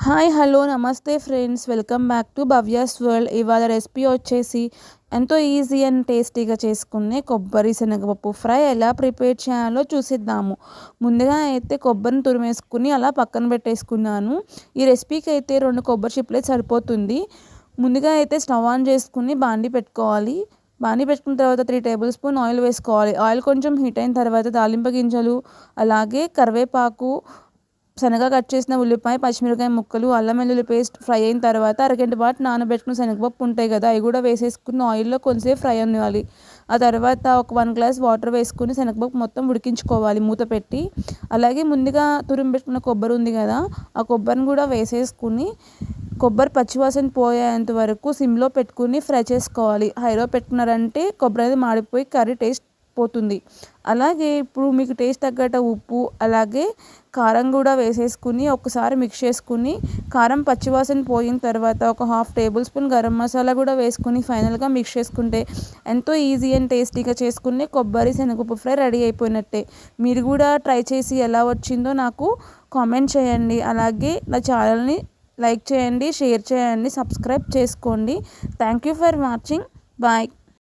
Hi hello namaste friends. Welcome back to Bhavya's world. ఇవాళ recipe వచ్చేసి ఎంతో easy and టేస్టీగా చేసుకునే కొబ్బరి శనగపప్పు ఫ్రై ఎలా ప్రిపేర్ చేయాలో చూసిద్దాము. ముందుగా అయితే కొబ్బరిని తురిమేసుకుని అలా పక్కన పెట్టేసుకున్నాను. ఈ రెసిపీకి అయితే రెండు కొబ్బరి చిప్పలే సరిపోతుంది. ముందుగా అయితే స్టవ్ ఆన్ చేసుకుని బాండి పెట్టుకోవాలి. బాండి పెట్టుకున్న తర్వాత త్రీ టేబుల్ స్పూన్ ఆయిల్ వేసుకోవాలి. ఆయిల్ కొంచెం హీట్ అయిన తర్వాత దాలింప గింజలు అలాగే కరివేపాకు శనగ కట్ చేసిన ఉల్లిపాయ పచ్చిమిరకాయ ముక్కలు అల్లం వెల్లుల్లి పేస్ట్ ఫ్రై అయిన తర్వాత అరగంట పాటు నానబెట్టుకున్న శనగపప్పు ఉంటాయి కదా అవి కూడా వేసేసుకుని ఆయిల్లో కొంచెంసేపు ఫ్రై అనివ్వాలి ఆ తర్వాత ఒక వన్ గ్లాస్ వాటర్ వేసుకుని శనగపప్పు మొత్తం ఉడికించుకోవాలి మూత పెట్టి. అలాగే ముందుగా తురిమి పెట్టుకున్న కొబ్బరి ఉంది కదా ఆ కొబ్బరిని కూడా వేసేసుకుని కొబ్బరి పచ్చివాసన పోయేంత వరకు సిమ్లో పెట్టుకుని ఫ్రై చేసుకోవాలి. హైలో పెట్టుకున్నారంటే కొబ్బరి అనేది మాడిపోయి కర్రీ టేస్ట్ పోతుంది. అలాగే ఇప్పుడు మీకు టేస్ట్ తగ్గట్టు ఉప్పు అలాగే కారం కూడా వేసేసుకుని ఒకసారి మిక్స్ చేసుకుని కారం పచ్చివాసన పోయిన తర్వాత ఒక half table spoon garam masala కూడా వేసుకుని ఫైనల్గా మిక్స్ చేసుకుంటే ఎంతో ఈజీ అండ్ టేస్టీగా చేసుకుని కొబ్బరి శనగపప్పు ఫ్రై రెడీ అయిపోయినట్టే. మీరు కూడా ట్రై చేసి ఎలా వచ్చిందో నాకు కామెంట్ చేయండి. అలాగే నా ఛానల్ని లైక్ చేయండి షేర్ చేయండి సబ్స్క్రైబ్ చేసుకోండి. Thank you for watching bye